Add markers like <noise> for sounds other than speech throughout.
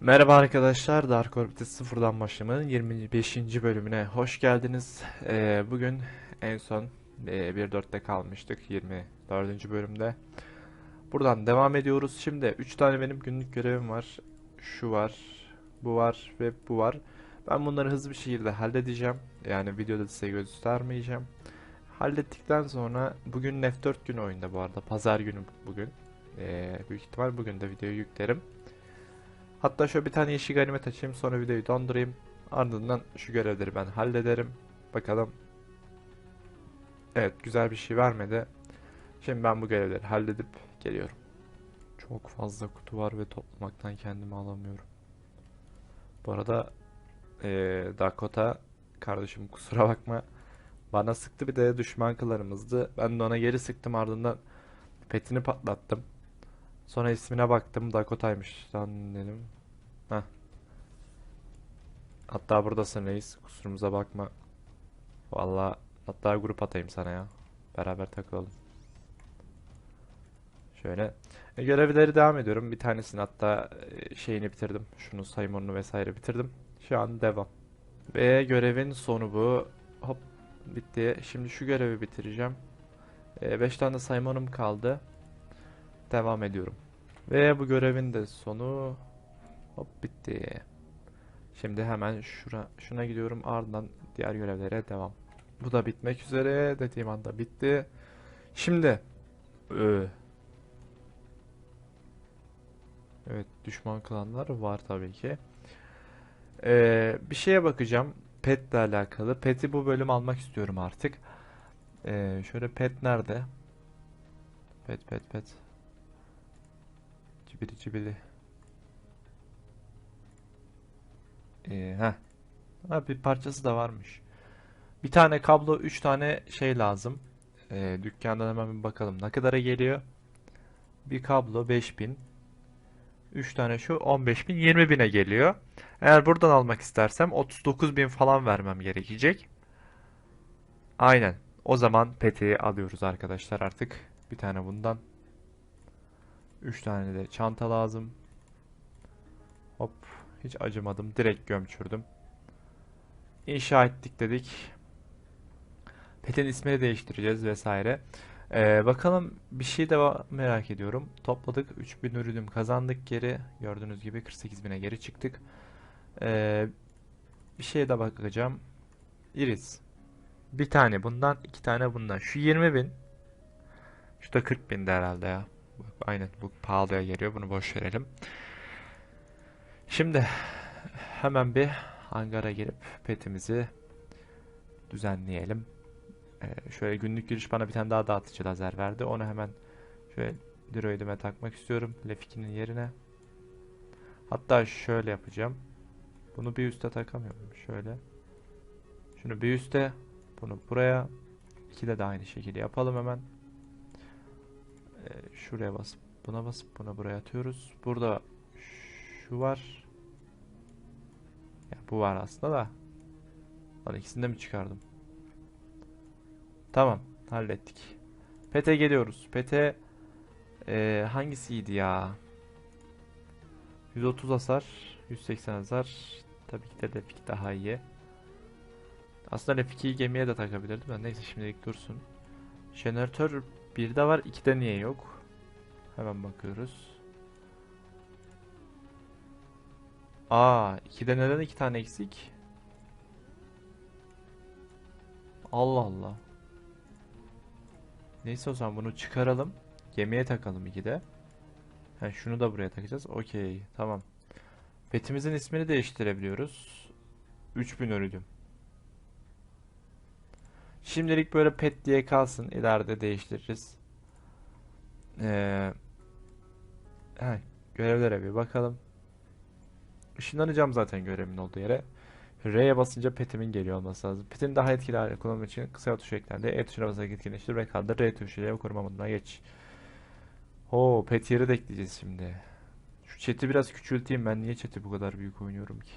Merhaba arkadaşlar, Dark Orbit'e sıfırdan başlamanın 25. bölümüne hoş geldiniz. Ee, bugün en son e, 1.4'te kalmıştık 24. bölümde. Buradan devam ediyoruz. Şimdi 3 tane benim günlük görevim var. Şu var, bu var ve bu var. Ben bunları hızlı bir şekilde halledeceğim. Yani videoda size göstermeyeceğim. Hallettikten sonra bugün F4 günü oyunda bu arada. Pazar günü bugün. Ee, büyük ihtimal bugün de videoyu yüklerim. Hatta şöyle bir tane yeşil ganimet açayım sonra videoyu dondurayım. Ardından şu görevleri ben hallederim. Bakalım. Evet güzel bir şey vermedi. Şimdi ben bu görevleri halledip geliyorum. Çok fazla kutu var ve toplamaktan kendimi alamıyorum. Bu arada eee, Dakota kardeşim kusura bakma. Bana sıktı bir de düşman kılarımızdı. Ben de ona geri sıktım ardından petini patlattım. Sonra ismine baktım Dakota'ymış dedim. Heh. Hatta buradasın reis. Kusurumuza bakma. Vallahi hatta grup atayım sana ya. Beraber takılalım. Şöyle. E, görevleri devam ediyorum. Bir tanesini hatta e, şeyini bitirdim. Şunu sayımını vesaire bitirdim. Şu an devam. Ve görevin sonu bu. Hop bitti. Şimdi şu görevi bitireceğim. 5 tane saymonum kaldı. Devam ediyorum. Ve bu görevin de sonu hop bitti. Şimdi hemen şura, şuna gidiyorum ardından diğer görevlere devam. Bu da bitmek üzere dediğim anda bitti. Şimdi Ö. Evet düşman klanlar var tabii ki. Ee, bir şeye bakacağım. Pet'le alakalı. Pet'i bu bölüm almak istiyorum artık. Ee, şöyle pet nerede? Pet pet pet. Cibili cibili. Ee, heh. Ha, bir parçası da varmış. Bir tane kablo, üç tane şey lazım. Ee, dükkandan hemen bir bakalım ne kadara geliyor. Bir kablo 5000. 3 tane şu 15.000 20.000'e geliyor. Eğer buradan almak istersem 39.000 falan vermem gerekecek. Aynen. O zaman peti alıyoruz arkadaşlar artık. Bir tane bundan. 3 tane de çanta lazım. Hop. Hiç acımadım. Direkt gömçürdüm. İnşa ettik dedik. Petin ismini değiştireceğiz vesaire. Ee, bakalım bir şey de merak ediyorum. Topladık. 3000 ürünüm kazandık geri. Gördüğünüz gibi 48.000'e geri çıktık. Ee, bir şeye de bakacağım. Iris. Bir tane bundan, iki tane bundan. Şu 20.000. Şu da 40.000 de herhalde ya. Aynen bu pahalıya geliyor. Bunu boş verelim. Şimdi hemen bir hangara girip petimizi düzenleyelim. Ee, şöyle günlük giriş bana bir tane daha dağıtıcı lazer verdi. Onu hemen şöyle diroidime takmak istiyorum. Lef2'nin yerine. Hatta şöyle yapacağım. Bunu bir üste takamıyorum. Şöyle. Şunu bir üste. Bunu buraya. İkide de aynı şekilde yapalım hemen. Ee, şuraya basıp buna basıp buna buraya atıyoruz. Burada şu var. Ya bu var aslında da. Lan ikisini de mi çıkardım? Tamam, hallettik. Pete geliyoruz. Pete eee, hangisiydi ya? 130 hasar, 180 hasar. Tabii ki de Lefik daha iyi. Aslında Lefik'i gemiye de takabilirdim de neyse şimdilik dursun. Jeneratör 1'de var, 2'de niye yok? Hemen bakıyoruz. Aa, 2'de neden 2 tane eksik? Allah Allah. Neyse o zaman bunu çıkaralım. Gemiye takalım 2'de. Ha, şunu da buraya takacağız. Okey, tamam. Petimizin ismini değiştirebiliyoruz. 3000 örüdüm. Şimdilik böyle pet diye kalsın. İleride değiştiririz. Ee, görevlere bir bakalım. Işınlanacağım zaten görevimin olduğu yere. R'ye basınca petimin geliyor olması lazım. Petin daha etkili hale kullanmak için kısa tuşu eklendi. E tuşuna basarak etkinleştir ve kaldır. R tuşuyla koruma moduna geç. Oo, pet yeri de ekleyeceğiz şimdi. Şu chat'i biraz küçülteyim. Ben niye chat'i bu kadar büyük oynuyorum ki?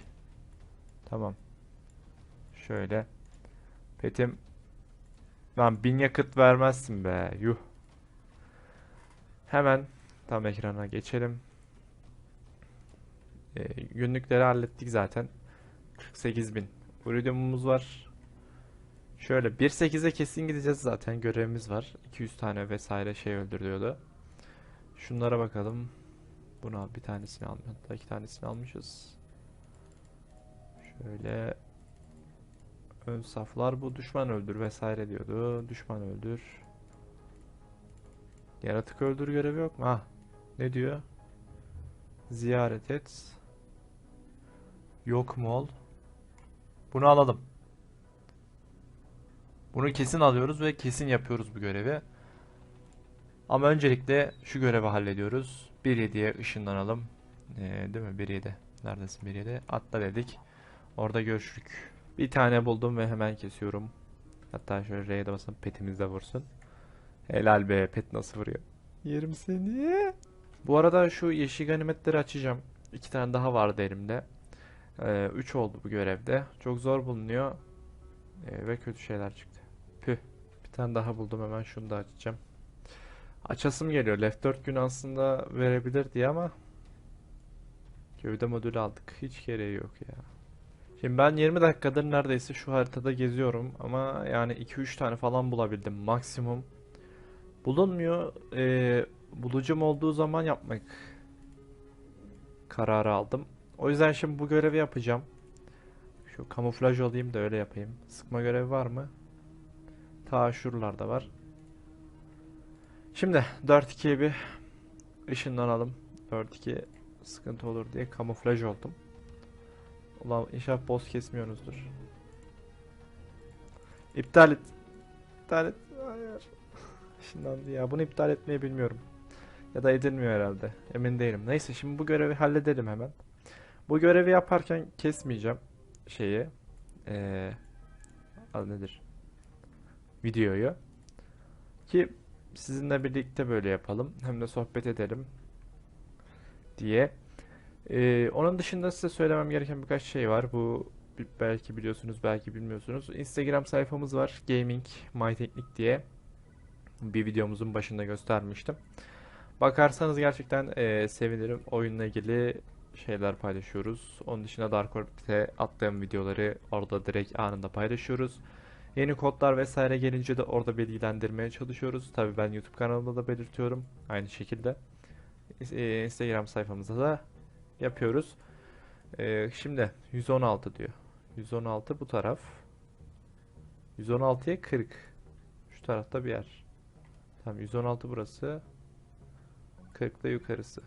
Tamam. Şöyle. Petim. Lan bin yakıt vermezsin be. Yuh. Hemen tam ekrana geçelim. E, günlükleri hallettik zaten. 48 bin iridiumumuz var. Şöyle 1.8'e kesin gideceğiz zaten görevimiz var. 200 tane vesaire şey öldürüyordu. Şunlara bakalım. Buna bir tanesini almış. Hatta iki tanesini almışız. Şöyle ön saflar bu düşman öldür vesaire diyordu. Düşman öldür. Yaratık öldür görevi yok mu? Ha. Ne diyor? Ziyaret et. Yok mu ol? Bunu alalım. Bunu kesin alıyoruz ve kesin yapıyoruz bu görevi. Ama öncelikle şu görevi hallediyoruz. 1.7'ye ışınlanalım. Ee, değil mi? 1.7. Neredesin 1.7? Atla dedik. Orada görüşürük. Bir tane buldum ve hemen kesiyorum. Hatta şöyle R'ye de basın petimiz de vursun. Helal be pet nasıl vuruyor? Yerim seni. Bu arada şu yeşil ganimetleri açacağım. İki tane daha vardı elimde. 3 oldu bu görevde. Çok zor bulunuyor. Ee, ve kötü şeyler çıktı. Püh. Bir tane daha buldum hemen şunu da açacağım. Açasım geliyor. Left 4 gün aslında verebilir diye ama gövde modülü aldık. Hiç gereği yok ya. Şimdi ben 20 dakikadır neredeyse şu haritada geziyorum ama yani 2-3 tane falan bulabildim maksimum. Bulunmuyor. Ee, bulucum olduğu zaman yapmak kararı aldım. O yüzden şimdi bu görevi yapacağım. Şu kamuflaj olayım da öyle yapayım. Sıkma görevi var mı? Ta şuralarda var. Şimdi 4-2'ye bir ışınlanalım. 4-2 sıkıntı olur diye kamuflaj oldum. Ulan inşallah boss kesmiyorsunuzdur. İptal et. İptal et. Hayır. <laughs> Işınlandı ya. Bunu iptal etmeyi bilmiyorum. Ya da edilmiyor herhalde. Emin değilim. Neyse şimdi bu görevi halledelim hemen. Bu görevi yaparken kesmeyeceğim şeyi. Ee, adı nedir? Videoyu. Ki sizinle birlikte böyle yapalım. Hem de sohbet edelim diye. Ee, onun dışında size söylemem gereken birkaç şey var. Bu belki biliyorsunuz, belki bilmiyorsunuz. Instagram sayfamız var. Gaming My Teknik diye. Bir videomuzun başında göstermiştim. Bakarsanız gerçekten eee, sevinirim. Oyunla ilgili şeyler paylaşıyoruz. Onun dışında Dark Orbit'e attığım videoları orada direkt anında paylaşıyoruz. Yeni kodlar vesaire gelince de orada bilgilendirmeye çalışıyoruz. Tabii ben YouTube kanalımda da belirtiyorum. Aynı şekilde. Eee, Instagram sayfamızda da yapıyoruz. Eee, şimdi 116 diyor. 116 bu taraf. 116'ya 40. Şu tarafta bir yer. Tamam 116 burası. 40 da yukarısı.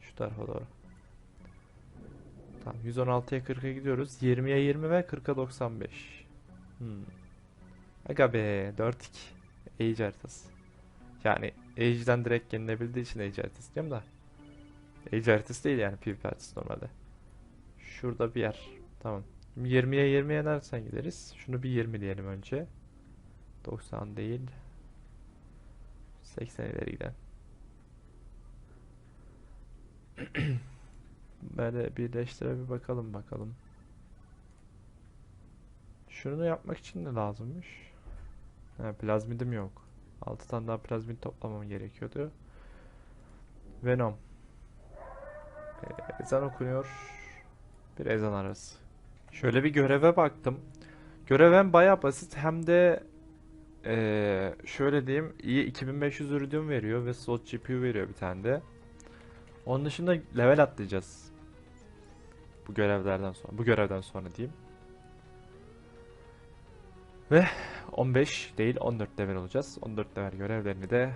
Şu tarafa doğru. Tamam 116'ya 40'a gidiyoruz. 20'ye 20 ve 40'a 95. Hmm. Aga be 4-2. Age haritası. Yani Age'den direkt yenilebildiği için Age haritası diyorum da. Age haritası değil yani PvP haritası normalde. Şurada bir yer. Tamam. Şimdi 20'ye 20'ye nereden gideriz? Şunu bir 20 diyelim önce. 90 değil. 80 ileri giden. <clears throat> Böyle birleştire bir bakalım bakalım. Şunu yapmak için de lazımmış. Ha, plazmidim yok. 6 tane daha plazmid toplamam gerekiyordu. Venom. Ee, ezan okunuyor. Bir ezan arası. Şöyle bir göreve baktım. Görev hem bayağı basit hem de ee, şöyle diyeyim iyi 2500 iridium veriyor ve slot GPU veriyor bir tane de. Onun dışında level atlayacağız. Bu görevlerden sonra. Bu görevden sonra diyeyim. Ve 15 değil 14 level olacağız. 14 level görevlerini de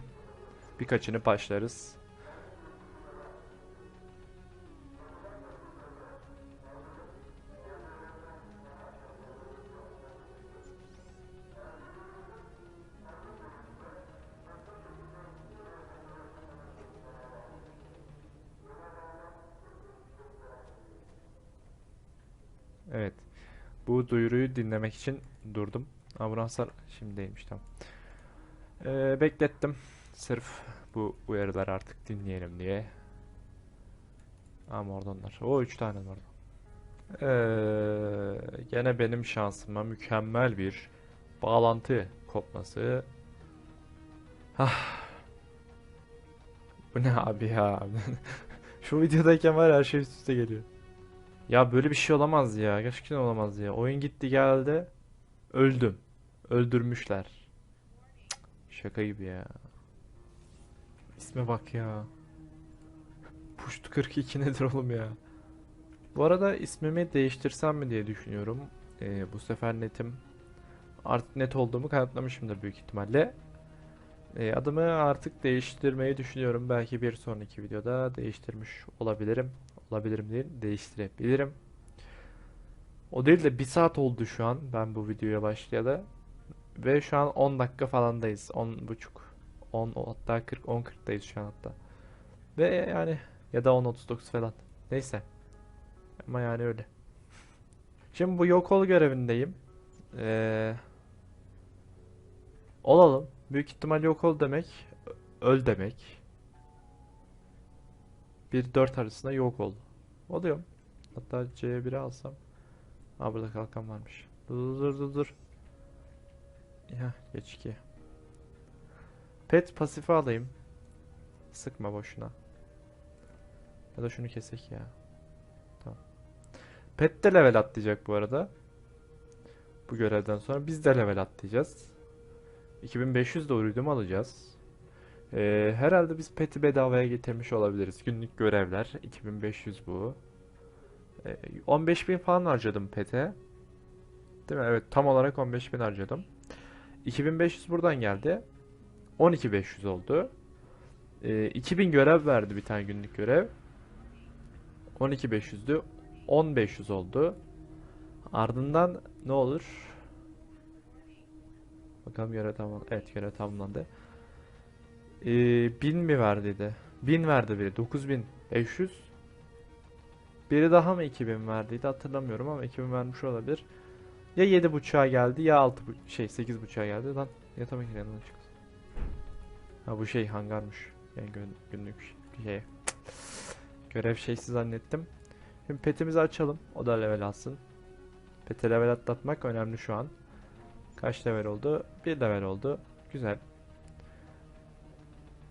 birkaçını başlarız. Bu duyuruyu dinlemek için durdum. Ambulanslar şimdiymiş tamam. Ee, beklettim. Sırf bu uyarılar artık dinleyelim diye. Ama orada onlar. O üç tane var. Ee, gene benim şansıma mükemmel bir bağlantı kopması. Ah. Bu ne abi ya? <laughs> Şu videodayken var her şey üst üste geliyor. Ya böyle bir şey olamaz ya. Gerçekten olamaz ya. Oyun gitti geldi. Öldüm. Öldürmüşler. Cık, Şaka gibi ya. İsme bak ya. Puşt 42 nedir oğlum ya? Bu arada ismimi değiştirsem mi diye düşünüyorum. Ee, bu sefer netim. Artık net olduğumu kanıtlamışımdır büyük ihtimalle. Ee, adımı artık değiştirmeyi düşünüyorum. Belki bir sonraki videoda değiştirmiş olabilirim. Olabilirim değil, değiştirebilirim. O değil de bir saat oldu şu an ben bu videoya başlayalı. Ve şu an 10 dakika falandayız. 10 buçuk. 10 hatta 40 10 40'tayız şu an hatta. Ve yani ya da 10 39 falan. Neyse. Ama yani öyle. Şimdi bu yok ol görevindeyim. Ee, olalım. Büyük ihtimal yok ol demek öl demek. 1-4 arasında yok ol. Oluyorum. Hatta C1'e alsam. Aa burada kalkan varmış. Dur dur dur dur. Ya geç 2. Pet pasifi alayım. Sıkma boşuna. Ya da şunu kesek ya. Tamam. Pet de level atlayacak bu arada. Bu görevden sonra biz de level atlayacağız. 2500 de ürünüm alacağız. Ee, herhalde biz pet'i bedavaya getirmiş olabiliriz. Günlük görevler. 2500 bu. Ee, 15.000 falan harcadım pet'e. Değil mi? Evet tam olarak 15.000 harcadım. 2500 buradan geldi. 12.500 oldu. Ee, 2000 görev verdi bir tane günlük görev. 12.500'dü. 10.500 oldu. Ardından ne olur? Bakalım görev tamam. Evet görev tamamlandı. Ee, 1000 mi verdiydi? 1000 verdi biri. 9500. Biri daha mı 2000 verdiydi hatırlamıyorum ama 2000 vermiş olabilir. Ya 7.5'a geldi ya 6 şey 8.5'a geldi. Lan yatamak yanından çıktı. Ha bu şey hangarmış. Yani gün- günlük şey. Görev şeysi zannettim. Şimdi petimizi açalım. O da level alsın. Peti level atlatmak önemli şu an. Kaç level oldu? Bir level oldu. Güzel.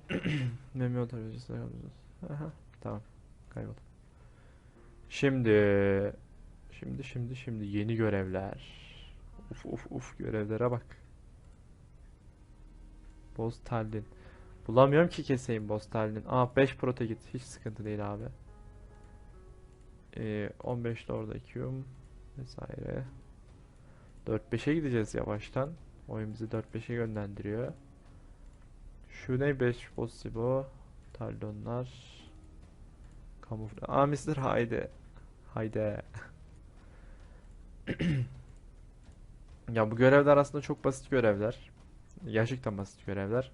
<clears throat> Memi otomatik Aha, tamam. Kayboldum. Şimdi şimdi şimdi şimdi yeni görevler. Uf uf uf görevlere bak. Boss Tallinn. Bulamıyorum ki keseyim Boss Tallinn. Aa 5 prote git. Hiç sıkıntı değil abi. Ee, 15 Lord Acuum vesaire. 4-5'e gideceğiz yavaştan. Oyun bizi 4-5'e yönlendiriyor. Şu ne 5 Possible. Talonlar. Kamufle. Aa Mr. Haydi. Haydi. Ya bu görevler aslında çok basit görevler. Gerçekten basit görevler.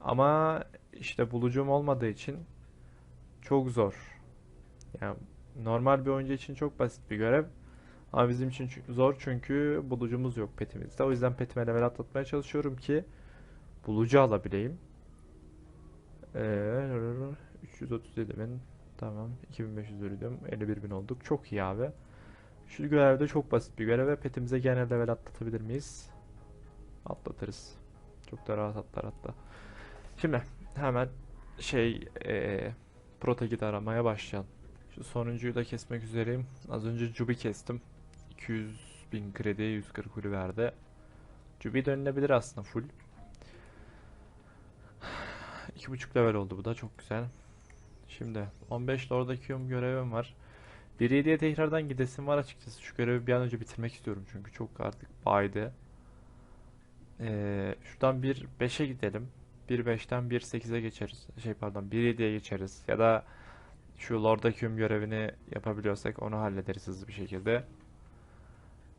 Ama işte bulucum olmadığı için çok zor. Yani normal bir oyuncu için çok basit bir görev. Ama bizim için zor çünkü bulucumuz yok petimizde. O yüzden petime level atlatmaya çalışıyorum ki bulucu alabileyim. Ee, 337 bin. Tamam. 2500 ürünüm. 51 bin olduk. Çok iyi abi. Şu görevde çok basit bir görev ve petimize genel level atlatabilir miyiz? Atlatırız. Çok da rahat atlar hatta. Şimdi hemen şey ee, Protagit aramaya başlayalım. Şu sonuncuyu da kesmek üzereyim. Az önce Jubi kestim. 200 bin kredi 140 huli verdi. Jubi dönülebilir aslında full. 2.5 level oldu bu da çok güzel. Şimdi 15 Lord Acuum görevim var. 1.7'ye tekrardan gidesim var açıkçası. Şu görevi bir an önce bitirmek istiyorum çünkü çok artık baydı. Ee, şuradan 1.5'e gidelim. 1.5'ten 1.8'e geçeriz. Şey pardon 1.7'ye geçeriz. Ya da şu Lord Acuum görevini yapabiliyorsak onu hallederiz hızlı bir şekilde.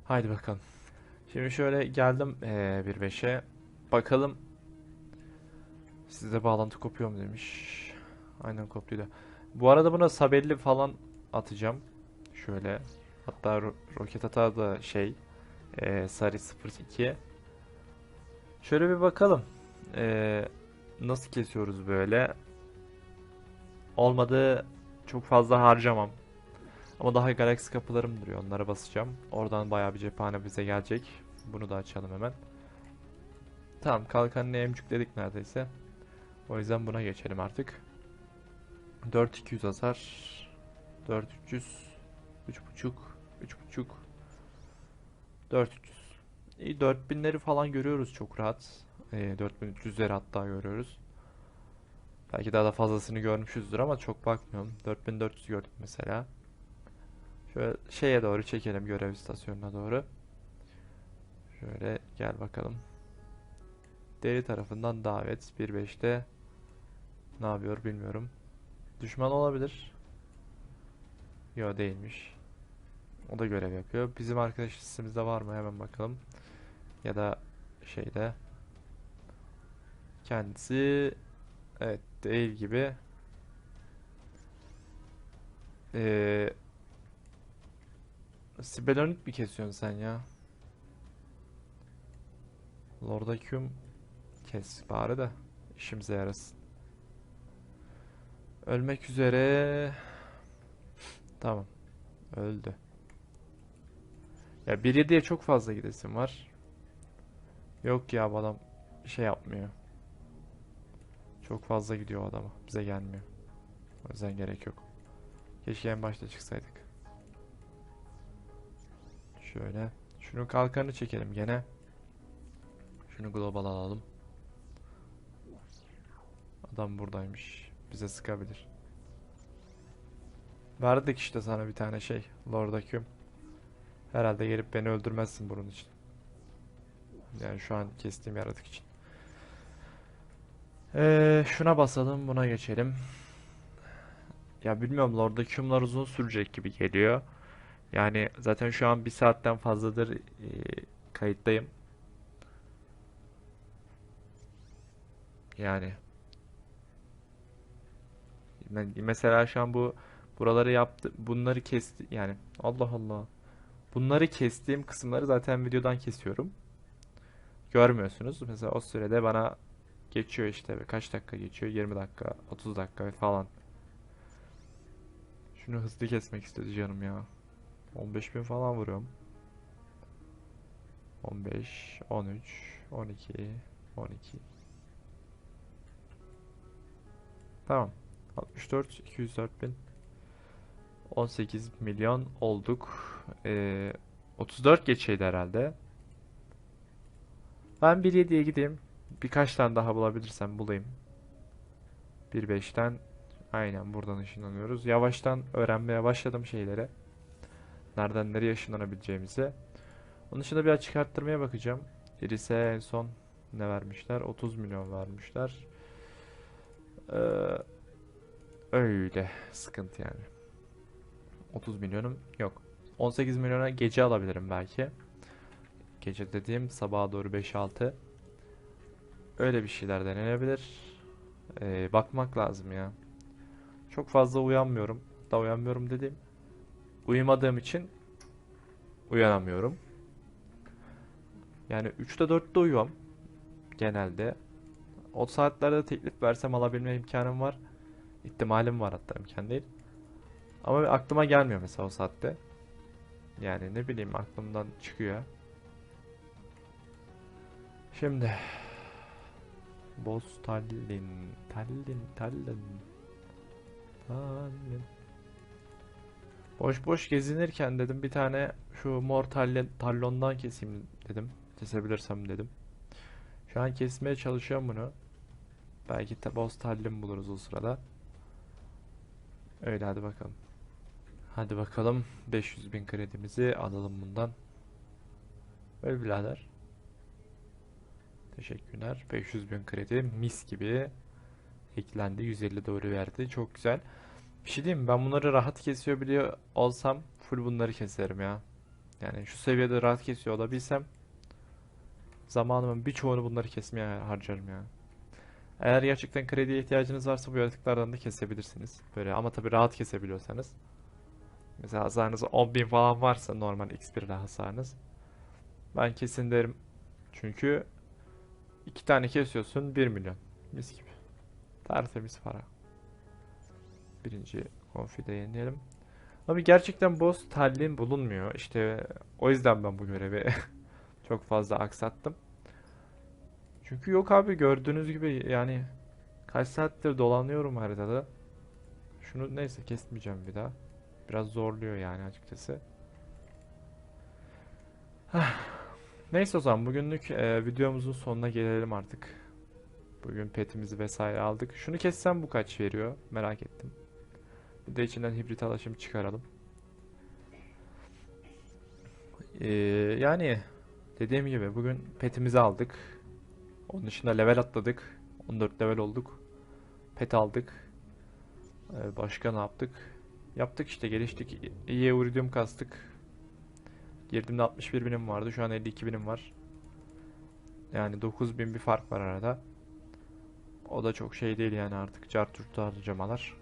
Haydi bakalım. Şimdi şöyle geldim ee, 1.5'e. Bakalım size bağlantı kopuyor mu demiş. Aynen koptuydu. Bu arada buna sabelli falan atacağım. Şöyle. Hatta ro- roket atağı da şey ee, Sarı 02. Şöyle bir bakalım. Ee, nasıl kesiyoruz böyle? Olmadı çok fazla harcamam. Ama daha galaksi kapılarım duruyor. Onlara basacağım. Oradan bayağı bir cephane bize gelecek. Bunu da açalım hemen. Tamam kalkanını emcükledik neredeyse. O yüzden buna geçelim artık. 4200 hasar. 4300. 3.5. 3.5. 4300. İyi 4000'leri falan görüyoruz çok rahat. Ee, 4300'leri hatta görüyoruz. Belki daha da fazlasını görmüşüzdür ama çok bakmıyorum. 4400 gördük mesela. Şöyle şeye doğru çekelim görev istasyonuna doğru. Şöyle gel bakalım. Deri tarafından davet 1.5'te ne yapıyor bilmiyorum. Düşman olabilir. Yo değilmiş. O da görev yapıyor. Bizim arkadaş listemizde var mı? Hemen bakalım. Ya da şeyde. Kendisi evet değil gibi. Ee, Sibelonit mi kesiyorsun sen ya? Lordakium kes bari de işimize yarasın. Ölmek üzere. Tamam. Öldü. Ya 1.7'ye çok fazla gidesim var. Yok ya adam şey yapmıyor. Çok fazla gidiyor o adama. Bize gelmiyor. O yüzden gerek yok. Keşke en başta çıksaydık. Şöyle. Şunun kalkanı çekelim gene. Şunu global alalım. Adam buradaymış. Bize sıkabilir. Verdik işte sana bir tane şey. Lord Aküm. Herhalde gelip beni öldürmezsin bunun için. Yani şu an kestiğim yaratık için. Ee, şuna basalım, buna geçelim. Ya bilmiyorum Lord Aküm'ler uzun sürecek gibi geliyor. Yani zaten şu an bir saatten fazladır e, kayıttayım. Yani ben- mesela şu an bu buraları yaptı bunları kesti yani Allah Allah. Bunları kestiğim kısımları zaten videodan kesiyorum. Görmüyorsunuz. Mesela o sürede bana geçiyor işte kaç dakika geçiyor? 20 dakika, 30 dakika falan. Şunu hızlı kesmek istedi canım ya. 15 bin falan vuruyorum. 15, 13, 12, 12. Tamam. 64, 204 bin. 18 milyon olduk. Ee, 34 geçeydi herhalde. Ben 1.7'ye gideyim. Birkaç tane daha bulabilirsem bulayım. 1.5'ten aynen buradan ışınlanıyoruz. Yavaştan öğrenmeye başladım şeyleri. Nereden nereye ışınlanabileceğimizi. Onun dışında bir açık bakacağım. Iris'e en son ne vermişler? 30 milyon vermişler. Ee, öyle sıkıntı yani. 30 milyonum yok. 18 milyona gece alabilirim belki. Gece dediğim sabaha doğru 5-6. Öyle bir şeyler denenebilir. Ee, bakmak lazım ya. Çok fazla uyanmıyorum. Da uyanmıyorum dediğim. Uyumadığım için uyanamıyorum. Yani 3'te 4'te uyuyorum genelde. O saatlerde teklif versem alabilme imkanım var. İhtimalim var hatta imkan değil. Ama aklıma gelmiyor mesela o saatte. Yani ne bileyim aklımdan çıkıyor. Şimdi Boz Tallinn Tallinn Tallinn Tallinn Boş boş gezinirken dedim bir tane şu mor Tallinn Tallon'dan keseyim dedim. Kesebilirsem dedim. Şu an kesmeye çalışıyorum bunu. Belki Boz Tallinn buluruz o sırada. Öyle hadi bakalım. Hadi bakalım 500 bin kredimizi alalım bundan. Öyle birader. Teşekkürler. 500 bin kredi mis gibi eklendi. 150 doğru verdi. Çok güzel. Bir şey diyeyim mi? Ben bunları rahat kesiyor biliyor olsam full bunları keserim ya. Yani şu seviyede rahat kesiyor olabilsem zamanımın birçoğunu bunları kesmeye harcarım ya. Eğer gerçekten krediye ihtiyacınız varsa bu yaratıklardan da kesebilirsiniz. Böyle ama tabii rahat kesebiliyorsanız. Mesela hasarınız 10.000 falan varsa normal X1 ile hasarınız. Ben kesin derim. Çünkü iki tane kesiyorsun 1 milyon. Mis gibi. Tertemiz para. Birinci konfide yenileyelim. Abi gerçekten boss Tallinn bulunmuyor. İşte o yüzden ben bu görevi <laughs> çok fazla aksattım. Çünkü yok abi gördüğünüz gibi yani kaç saattir dolanıyorum haritada. Şunu neyse kesmeyeceğim bir daha. Biraz zorluyor yani açıkçası. Neyse o zaman bugünlük e, videomuzun sonuna gelelim artık. Bugün petimizi vesaire aldık. Şunu kessem bu kaç veriyor? Merak ettim. Bir de içinden hibrit alaşım çıkaralım. Ee, yani dediğim gibi bugün petimizi aldık. Onun dışında level atladık. 14 level olduk. Pet aldık. Ee, başka ne yaptık? Yaptık işte geliştik. İyi Iridium kastık. Girdiğimde 61 binim vardı. Şu an 52 binim var. Yani 9000 bir fark var arada. O da çok şey değil yani artık carturtu harcamalar.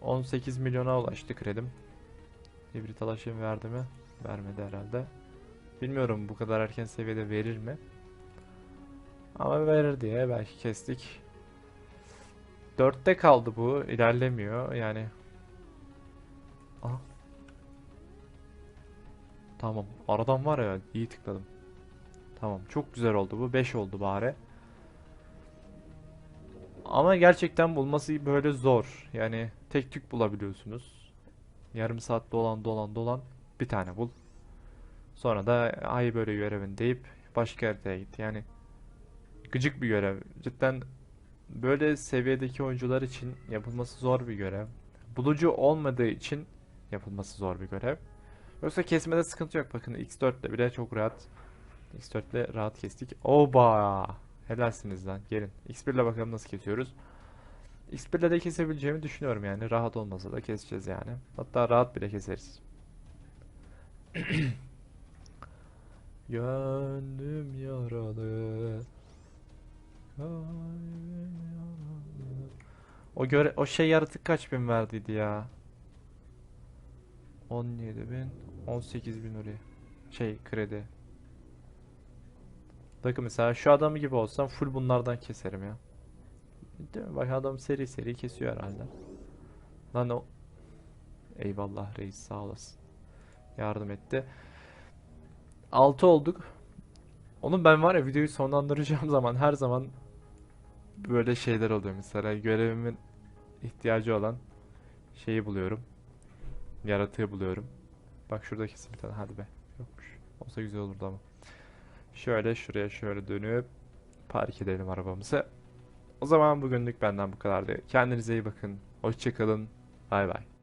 18 milyona ulaştı kredim. Hibrit alaşım verdi mi? Vermedi herhalde. Bilmiyorum bu kadar erken seviyede verir mi? Ama verir diye belki kestik. 4'te kaldı bu. ilerlemiyor yani. Aha. Tamam. Aradan var ya iyi tıkladım. Tamam. Çok güzel oldu bu. 5 oldu bari. Ama gerçekten bulması böyle zor. Yani tek tük bulabiliyorsunuz. Yarım saat dolan dolan dolan bir tane bul. Sonra da ay böyle görevin deyip başka haritaya git. Yani gıcık bir görev. Cidden böyle seviyedeki oyuncular için yapılması zor bir görev. Bulucu olmadığı için yapılması zor bir görev. Yoksa kesmede sıkıntı yok. Bakın X4 ile bile çok rahat. X4 ile rahat kestik. Oba! Helalsiniz lan. Gelin. X1 ile bakalım nasıl kesiyoruz. X1 ile de kesebileceğimi düşünüyorum yani. Rahat olmasa da keseceğiz yani. Hatta rahat bile keseriz. <clears throat> Gönlüm yaralı. O göre o şey yaratık kaç bin verdiydi ya? 17 bin, 18 bin oraya. Şey kredi. Bakın mesela şu adam gibi olsam full bunlardan keserim ya. Değil mi? Bak adam seri seri kesiyor herhalde. Lan o Eyvallah reis sağ olasın. Yardım etti. 6 olduk. Onun ben var ya videoyu sonlandıracağım <laughs> zaman her zaman böyle şeyler oluyor mesela görevimin ihtiyacı olan şeyi buluyorum. Yaratığı buluyorum. Bak şurada kesin bir tane hadi be. Yokmuş. Olsa güzel olurdu ama. Şöyle şuraya şöyle dönüp park edelim arabamızı. O zaman bugünlük benden bu kadardı. Kendinize iyi bakın. Hoşçakalın. Bay bay.